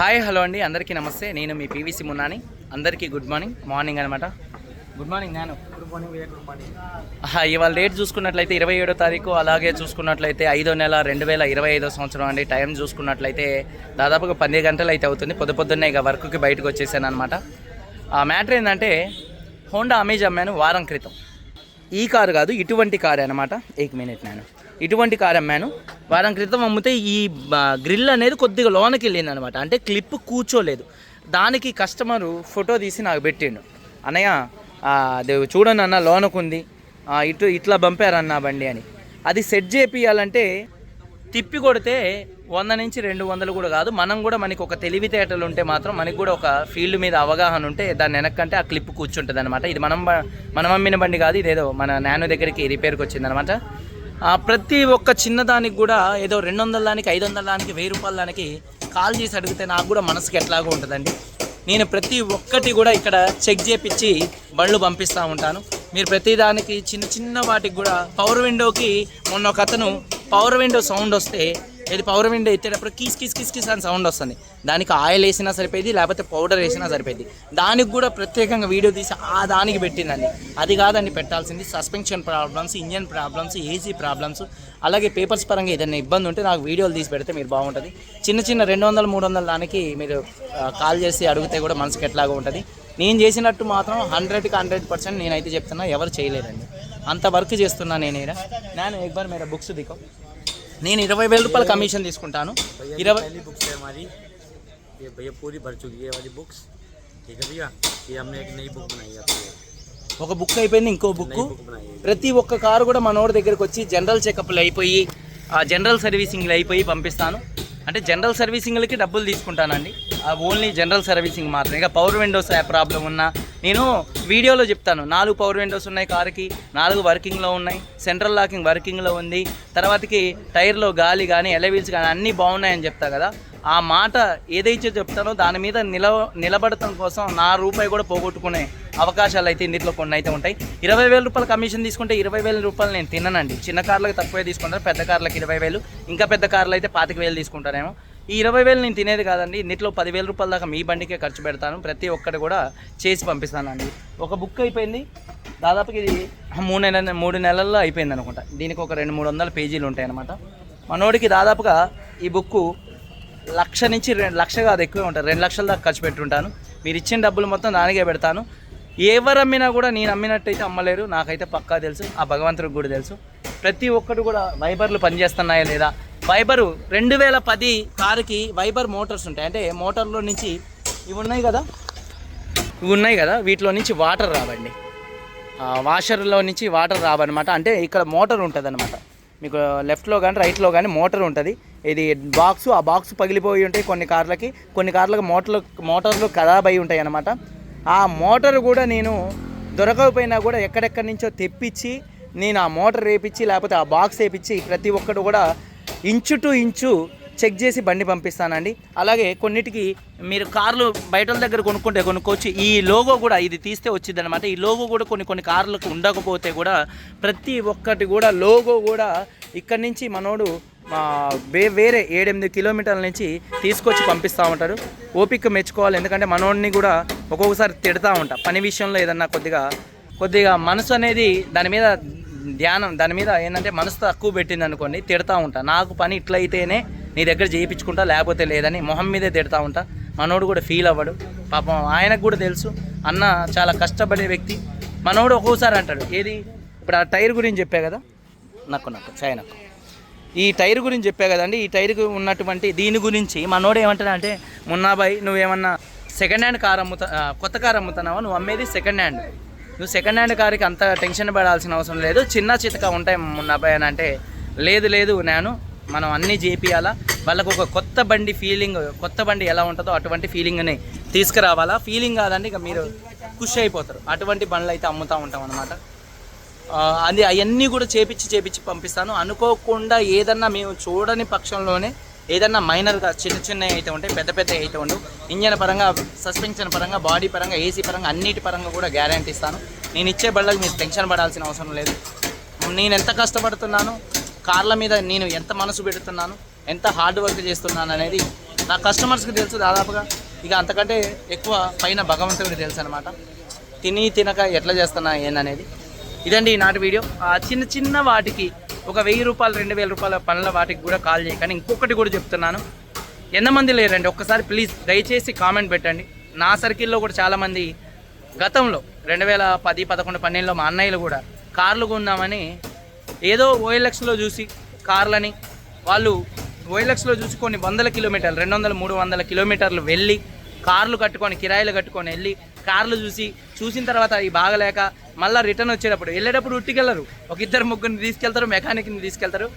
Hi hello అండి. అందరికీ నమస్తే. నేను మీ పీవీసీ మున్నాని. అందరికీ గుడ్ మార్నింగ్. మార్నింగ్ అనమాట గుడ్ మార్నింగ్ నేను గుడ్ మార్నింగ్ గుడ్ మార్నింగ్. ఇవాళ డేట్ చూసుకున్నట్లయితే ఇరవై ఏడో తారీఖు. అలాగే చూసుకున్నట్లయితే ఐదో నెల రెండు వేల ఇరవై ఐదో సంవత్సరం అండి. టైం చూసుకున్నట్లయితే దాదాపుగా పది గంటలు అయితే అవుతుంది. పొద్దు పొద్దున్నే ఇక వర్క్కి బయటకు వచ్చేసాను అనమాట ఆ మ్యాటర్ ఏంటంటే హోండా అమేజ్ అమ్మాను వారం క్రితం. ఈ కారు కాదు ఇటువంటి కారు అనమాట ఏక్ మినిట్ నేను ఇటువంటి కార్ అమ్మాను వారం క్రితం అమ్మితే ఈ గ్రిల్ అనేది కొద్దిగా లోనకి వెళ్ళింది అనమాట అంటే క్లిప్ కూర్చోలేదు. దానికి కస్టమరు ఫోటో తీసి నాకు పెట్టిండు. అన్నయ్య అది చూడండి అన్న లోనకుంది. ఇటు ఇట్లా పంపారన్న బండి అని. అది సెట్ చేపియాలంటే తిప్పి కొడితే వంద నుంచి రెండు వందలు కూడా కాదు. మనం కూడా మనకి ఒక తెలివితేటలు ఉంటే మాత్రం మనకి కూడా ఒక ఫీల్డ్ మీద అవగాహన ఉంటే దాని వెనక్కంటే ఆ క్లిప్ కూర్చుంటుంది అనమాట ఇది మనం మనం అమ్మిన బండి కాదు ఇదేదో మన నానో దగ్గరికి రిపేర్కి వచ్చిందనమాట. ప్రతి ఒక్క చిన్నదానికి కూడా ఏదో రెండు వందల దానికి ఐదు వందల దానికి వెయ్యి రూపాయల దానికి కాల్ చేసి అడిగితే నాకు కూడా మనసుకి ఎట్లాగో ఉంటుందండి. నేను ప్రతి ఒక్కటి కూడా ఇక్కడ చెక్ చేపించి బండ్లు పంపిస్తూ ఉంటాను. మీరు ప్రతి దానికి చిన్న చిన్న వాటికి కూడా పవర్ విండోకి మొన్న ఒక అతను పవర్ విండో సౌండ్ వస్తే ఇది పవర్ విండో ఎత్తేటప్పుడు కీస్ కీస్ కిస్ కిస్ అని సౌండ్ వస్తుంది. దానికి ఆయిల్ వేసినా సరిపోయింది లేకపోతే పౌడర్ వేసినా సరిపోయింది. దానికి కూడా ప్రత్యేకంగా వీడియో తీసి ఆ దానికి పెట్టిందండి. అది కాదండి పెట్టాల్సింది. Suspension problems engine problems AC problems అలాగే పేపర్స్ పరంగా ఏదైనా ఇబ్బంది ఉంటే నాకు వీడియోలు తీసి పెడితే మీరు బాగుంటుంది. చిన్న చిన్న రెండు వందల మూడు వందల దానికి మీరు కాల్ చేసి అడిగితే కూడా మనసుకి ఎట్లాగా ఉంటుంది. నేను చేసినట్టు మాత్రం హండ్రెడ్కి హండ్రెడ్ పర్సెంట్ నేనైతే చెప్తున్నా ఎవరు చేయలేరండి అంత వర్క్ చేస్తున్నా నేను నేను ఎక్బార్ మీరు బుక్స్ దికో నేను ఇరవై వేల రూపాయల కమిషన్ తీసుకుంటాను ఇరవై पहली बुक्स है हमारी ये भैया पूरी भर चुकी है ये वाली बुक्स ठीक है भैया ये हमने एक नई बुक बनाई है आपके लिए। ఒక బుక్ అయిపోయింది ఇంకో బుక్ नई बुक बनाई है ప్రతి ఒక్క కారు కూడా మనోడి దగ్గరికి వచ్చి జనరల్ చెకప్లు అయిపోయి ఆ జనరల్ సర్వీసింగ్లు అయిపోయి పంపిస్తాను అంటే జనరల్ సర్వీసింగ్లకి డబ్బులు తీసుకుంటానండి ఆ ఓన్లీ జనరల్ సర్వీసింగ్ మాత్రమే ఇక పవర్ విండోస్ ప్రాబ్లం ఉన్నా నేను వీడియోలో చెప్తాను. నాలుగు పవర్ విండోస్ ఉన్నాయి కారుకి నాలుగు వర్కింగ్లో ఉన్నాయి సెంట్రల్ లాకింగ్ వర్కింగ్లో ఉంది తర్వాతకి టైర్లో గాలి కానీ ఎలవీల్స్ కానీ అన్నీ బాగున్నాయని చెప్తా కదా. ఆ మాట ఏదైతే చెప్తానో దాని మీద నిలవ నిలబడటం కోసం నా రూపాయి కూడా పోగొట్టుకునే అవకాశాలు అయితే ఇందులో కొన్ని అయితే ఉంటాయి. ఇరవై వేల రూపాయల కమిషన్ తీసుకుంటే ఇరవై వేల రూపాయలు నేను తిననండి. చిన్న కార్లకు తక్కువే తీసుకుంటాను పెద్ద కార్లకు ఇరవై వేలు ఇంకా పెద్ద కార్లు అయితే పాతిక వేలు తీసుకుంటానేమో ఈ ఇరవై వేలు నేను తినేది కాదండి. ఇందులో పదివేల రూపాయల దాకా మీ బండికే ఖర్చు పెడతాను. ప్రతి ఒక్కటి కూడా చేసి పంపిస్తానండి. ఒక బుక్ అయిపోయింది. దాదాపుకి ఇది మూడు నెలల మూడు నెలల్లో అయిపోయింది అనుకుంటా. దీనికి ఒక రెండు మూడు వందల పేజీలు ఉంటాయి అనమాట మనోడికి దాదాపుగా ఈ బుక్కు లక్ష నుంచి రెండు లక్ష కాదు ఎక్కువే ఉంటుంది రెండు లక్షల దాకా ఖర్చు పెట్టుంటాను. మీరు ఇచ్చిన డబ్బులు మొత్తం దానికే పెడతాను. ఎవరు అమ్మినా కూడా నేను అమ్మినట్టయితే అమ్మలేరు. నాకైతే పక్కా తెలుసు. ఆ భగవంతుడికి కూడా తెలుసు. ప్రతి ఒక్కటి కూడా వైబర్లు పనిచేస్తున్నాయా లేదా వైబరు రెండు వేల పది కారుకి వైబర్ మోటార్స్ ఉంటాయి. అంటే మోటార్లో నుంచి ఇవి ఉన్నాయి కదా? ఇవి ఉన్నాయి కదా? వీటిలో నుంచి వాటర్ రావండి. వాషర్లో నుంచి వాటర్ రావన్నమాట. అంటే ఇక్కడ మోటార్ ఉంటుంది అనమాట మీకు లెఫ్ట్లో కానీ రైట్లో కానీ మోటార్ ఉంటుంది. ఇది బాక్స్ ఆ బాక్స్ పగిలిపోయి ఉంటాయి కొన్ని కార్లకి. కొన్ని కార్లకు మోటార్లు మోటార్లు ఖరాబ్ అయి ఉంటాయి అనమాట ఆ మోటార్ కూడా నేను దొరకకపోయినా కూడా ఎక్కడెక్కడి నుంచో తెప్పించి నేను ఆ మోటార్ వేపించి లేకపోతే ఆ బాక్స్ వేపించి ప్రతి ఒక్కటి కూడా ఇంచు టు ఇంచు చెక్ చేసి బండి పంపిస్తానండి. అలాగే కొన్నిటికి మీరు కార్లు బయట వాళ్ళ దగ్గర కొనుక్కుంటే కొనుక్కోవచ్చు. ఈ లోగో కూడా ఇది తీస్తే వచ్చింది అనమాట ఈ లోగో కూడా కొన్ని కొన్ని కార్లకు ఉండకపోతే కూడా ప్రతి ఒక్కటి కూడా లోగో కూడా ఇక్కడి నుంచి మనోడు వే వేరే ఏడెనిమిది కిలోమీటర్ల నుంచి తీసుకొచ్చి పంపిస్తూ ఉంటారు. ఓపిక మెచ్చుకోవాలి. ఎందుకంటే మనోడిని కూడా ఒక్కొక్కసారి తిడతా ఉంటా. పని విషయంలో ఏదన్నా కొద్దిగా కొద్దిగా మనసు అనేది దాని మీద ధ్యానం దాని మీద ఏంటంటే మనసు తక్కువ పెట్టింది అనుకోండి తిడతా ఉంటా. నాకు పని ఇట్లయితేనే నీ దగ్గర చేయించుకుంటా లేకపోతే లేదని మొహం మీదే తిడతా ఉంటా. మనోడు కూడా ఫీల్ అవ్వడు. పాపం ఆయనకు కూడా తెలుసు. అన్న చాలా కష్టపడే వ్యక్తి. మనోడు ఒక్కోసారి అంటాడు ఏది? ఇప్పుడు ఆ టైర్ గురించి చెప్పా కదా? నక్కు నక్కు చాయ్ నక్కు. ఈ టైర్ గురించి చెప్పా కదండి ఈ టైర్ ఉన్నటువంటి దీని గురించి మనోడు ఏమంటాడు అంటే మున్నాబాయ్ నువ్వేమన్నా సెకండ్ హ్యాండ్ కార్ అమ్ముతా కొత్త కార్ అమ్ముతున్నావా? నువ్వు అమ్మేది సెకండ్ హ్యాండ్ నువ్వు సెకండ్ హ్యాండ్ కార్కి అంత టెన్షన్ పడాల్సిన అవసరం లేదు. చిన్న చితక ఉంటాయి మున్నాబాయ్ అని అంటే లేదు లేదు నేను మనం అన్నీ చేపియాలా? వాళ్ళకు ఒక కొత్త బండి ఫీలింగ్ కొత్త బండి ఎలా ఉంటుందో అటువంటి ఫీలింగ్ని తీసుకురావాలా? ఫీలింగ్ కాదండి ఇక మీరు ఖుషి అయిపోతారు. అటువంటి బండ్లు అయితే అమ్ముతూ ఉంటాం అనమాట అది అవన్నీ కూడా చేపించి చేపించి పంపిస్తాను. అనుకోకుండా ఏదన్నా మేము చూడని పక్షంలోనే ఏదన్నా మైనర్గా చిన్న చిన్నవి అయితే ఉంటాయి పెద్ద పెద్ద అయితే ఉండవు ఇంజన్ పరంగా సస్పెన్షన్ పరంగా బాడీ పరంగా ఏసీ పరంగా అన్నిటి పరంగా కూడా గ్యారంటీ ఇస్తాను. నేను ఇచ్చే బళ్ళకి మీరు టెన్షన్ పడాల్సిన అవసరం లేదు. నేను ఎంత కష్టపడుతున్నాను కార్ల మీద నేను ఎంత మనసు పెడుతున్నాను ఎంత హార్డ్ వర్క్ చేస్తున్నాను అనేది నా కస్టమర్స్కి తెలుసు దాదాపుగా. ఇక అంతకంటే ఎక్కువ పైన భగవంతుడికి తెలుసు అనమాట తిని తినక ఎట్లా చేస్తున్నా ఏందనేది. ఇదండి ఈనాటి వీడియో. ఆ చిన్న చిన్న వాటికి ఒక వెయ్యి రూపాయలు రెండు వేల రూపాయల పనుల వాటికి కూడా కాల్ చేయకని ఇంకొకటి కూడా చెప్తున్నాను. ఎంతమంది లేరండి? ఒక్కసారి ప్లీజ్ దయచేసి కామెంట్ పెట్టండి. నా సర్కిల్లో కూడా చాలామంది గతంలో రెండు వేల పది పదకొండు పన్నెండులో మా అన్నయ్యలు కూడా కార్లు కొందామని ఏదో ఓఎల్ఎక్స్లో చూసి కార్లని వాళ్ళు ఓఎల్ఎక్స్లో చూసి కొన్ని వందల కిలోమీటర్లు రెండు వందల మూడు వందల కిలోమీటర్లు వెళ్ళి కార్లు కట్టుకొని కిరాయిలు కట్టుకొని వెళ్ళి కార్లు చూసి చూసిన తర్వాత అవి బాగలేక మళ్ళీ రిటర్న్ వచ్చేటప్పుడు. వెళ్ళేటప్పుడు ఉట్టికెళ్ళరు. ఒక ఇద్దరు ముగ్గురిని తీసుకెళ్తారు మెకానిక్ని తీసుకెళ్తారు.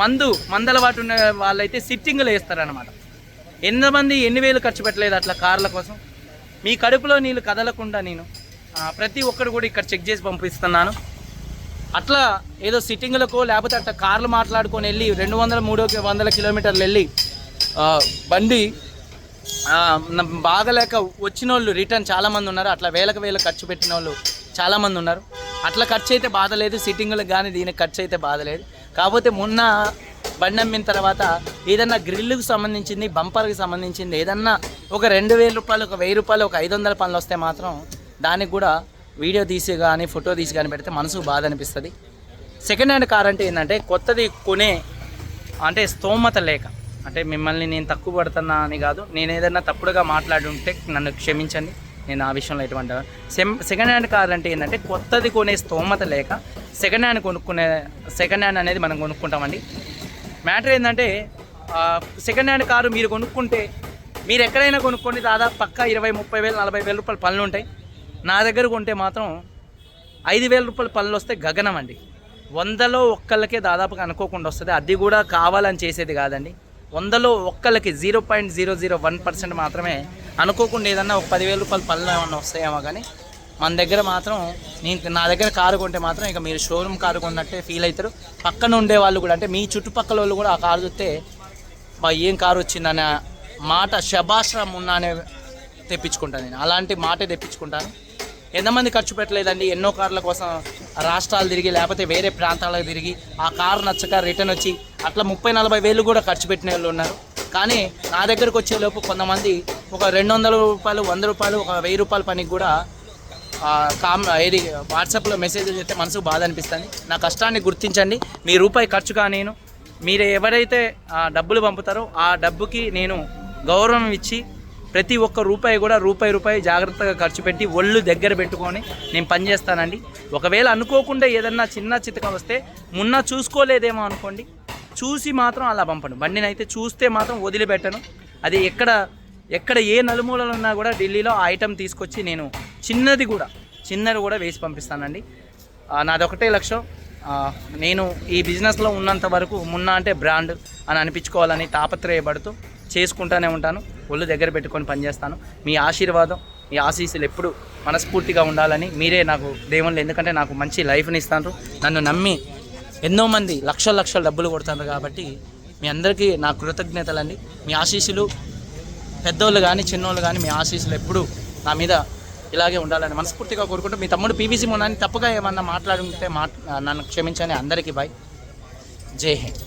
మందు మందలవాటు ఉన్న వాళ్ళైతే సిట్టింగ్లు వేస్తారనమాట ఎంతమంది ఎన్ని వేలు ఖర్చు పెట్టలేదు అట్లా కార్ల కోసం. మీ కడుపులో నీళ్ళు కదలకుండా నేను ప్రతి ఒక్కరు కూడా ఇక్కడ చెక్ చేసి పంపిస్తున్నాను. అట్లా ఏదో సిట్టింగ్లకో లేకపోతే అట్లా కార్లు మాట్లాడుకొని వెళ్ళి రెండు వందల మూడు వందల కిలోమీటర్లు వెళ్ళి బండి బాగలేక వచ్చిన వాళ్ళు రిటర్న్ చాలామంది ఉన్నారు. అట్లా వేలకు వేలు ఖర్చు పెట్టిన వాళ్ళు చాలామంది ఉన్నారు. అట్లా ఖర్చు అయితే బాధ లేదు సిట్టింగ్లకు కానీ దీనికి ఖర్చు అయితే బాధ లేదు. కాకపోతే మొన్న బండి అమ్మిన తర్వాత ఏదన్నా గ్రిల్కి సంబంధించింది బంపర్కి సంబంధించింది ఏదన్నా ఒక రెండు వేల రూపాయలు ఒక వెయ్యి రూపాయలు ఒక ఐదు వందల పనులు వస్తే మాత్రం దానికి కూడా వీడియో తీసి కానీ ఫోటో తీసి కానీ పెడితే మనసుకు బాధ అనిపిస్తుంది. సెకండ్ హ్యాండ్ కార్ అంటే ఏంటంటే కొత్తది కొనే అంటే స్తోమత లేక అంటే మిమ్మల్ని నేను తక్కువ పడుతున్నా అని కాదు నేను ఏదైనా తప్పుడుగా మాట్లాడి ఉంటే నన్ను క్షమించండి. నేను ఆ విషయంలో ఎటువంటి సెమ్ సెకండ్ హ్యాండ్ కార్ అంటే ఏంటంటే కొత్తది కొనే స్తోమత లేక సెకండ్ హ్యాండ్ కొనుక్కునే సెకండ్ హ్యాండ్ అనేది మనం కొనుక్కుంటామండి. మ్యాటర్ ఏంటంటే సెకండ్ హ్యాండ్ కారు మీరు కొనుక్కుంటే మీరు ఎక్కడైనా కొనుక్కోండి దాదాపు పక్క ఇరవై ముప్పై వేలు నలభై వేల రూపాయల పనులు ఉంటాయి. నా దగ్గర కొంటే మాత్రం ఐదు వేల రూపాయల పనులు వస్తే గగనం అండి. వందలో ఒక్కళ్ళకే దాదాపుగా అనుకోకుండా వస్తుంది. అది కూడా కావాలని చేసేది కాదండి. వందలో ఒక్కళ్ళకి zero point zero zero one percent మాత్రమే అనుకోకుండా ఏదన్నా ఒక పదివేల రూపాయలు పనులు ఏమన్నా వస్తాయేమో కానీ మన దగ్గర మాత్రం నేను నా దగ్గర కారు కొంటే మాత్రం ఇక మీరు షోరూమ్ కారు కొన్నట్టే ఫీల్ అవుతారు. పక్కన ఉండే వాళ్ళు కూడా అంటే మీ చుట్టుపక్కల వాళ్ళు కూడా ఆ కారు చూస్తే ఏం కారు వచ్చిందనే మాట శభాశ్రం ఉన్నా అనే తెప్పించుకుంటాను నేను. అలాంటి మాటే తెప్పించుకుంటాను. ఎంతమంది ఖర్చు పెట్టలేదండి? ఎన్నో కార్ల కోసం రాష్ట్రాలు తిరిగి లేకపోతే వేరే ప్రాంతాలకు తిరిగి ఆ కారు నచ్చక రిటర్న్ వచ్చి అట్లా ముప్పై నలభై వేలు కూడా ఖర్చు పెట్టిన వాళ్ళు ఉన్నారు. కానీ నా దగ్గరకు వచ్చేలోపు కొంతమంది ఒక రెండు వందల రూపాయలు వంద రూపాయలు ఒక వెయ్యి రూపాయల పనికి కూడా కామ్ ఏది వాట్సాప్లో మెసేజ్ చేస్తే మనసుకు బాధ అనిపిస్తుంది. నా కష్టాన్ని గుర్తించండి. మీ రూపాయి ఖర్చుగా నేను. మీరు ఎవరైతే ఆ, డబ్బులు పంపుతారో ఆ డబ్బుకి నేను గౌరవం ఇచ్చి ప్రతి ఒక్క రూపాయి కూడా రూపాయి రూపాయి జాగ్రత్తగా ఖర్చు పెట్టి ఒళ్ళు దగ్గర పెట్టుకొని నేను పనిచేస్తానండి ఒకవేళ అనుకోకుండా ఏదన్నా చిన్న చితక వస్తే మున్న చూసుకోలేదేమో అనుకోండి. చూసి మాత్రం అలా పంపను బండిని అయితే చూస్తే మాత్రం వదిలిపెట్టను. అది ఎక్కడ ఎక్కడ ఏ నలుమూలలు ఉన్నా కూడా ఢిల్లీలో ఆ ఐటెం తీసుకొచ్చి నేను చిన్నది కూడా చిన్నది కూడా వేసి పంపిస్తానండి. నాదొకటే నాది ఒకటే లక్ష్యం నేను ఈ బిజినెస్లో ఉన్నంత వరకు మున్న అంటే బ్రాండ్ అని అనిపించుకోవాలని తాపత్రయపడుతూ చేసుకుంటూనే ఉంటాను. ఒళ్ళు దగ్గర పెట్టుకొని పనిచేస్తాను. మీ ఆశీర్వాదం మీ ఆశీస్సులు ఎప్పుడు మనస్ఫూర్తిగా ఉండాలని మీరే నాకు దేవుళ్ళు ఎందుకంటే నాకు మంచి లైఫ్ని ఇస్తాను నన్ను నమ్మి ఎన్నో మంది లక్షల లక్షల డబ్బులు కొడుతున్నారు కాబట్టి మీ అందరికీ నా కృతజ్ఞతలండి. మీ ఆశీస్సులు పెద్దోళ్ళు కానీ చిన్నోళ్ళు కానీ మీ ఆశీస్సులు ఎప్పుడు నా మీద ఇలాగే ఉండాలని మనస్ఫూర్తిగా కోరుకుంటూ మీ తమ్ముడు పీవీసీ మొన్నాన్ని తప్పుగా ఏమన్నా మాట్లాడుంటే మా నన్ను క్షమించని అందరికీ బాయ్. జై హింద్.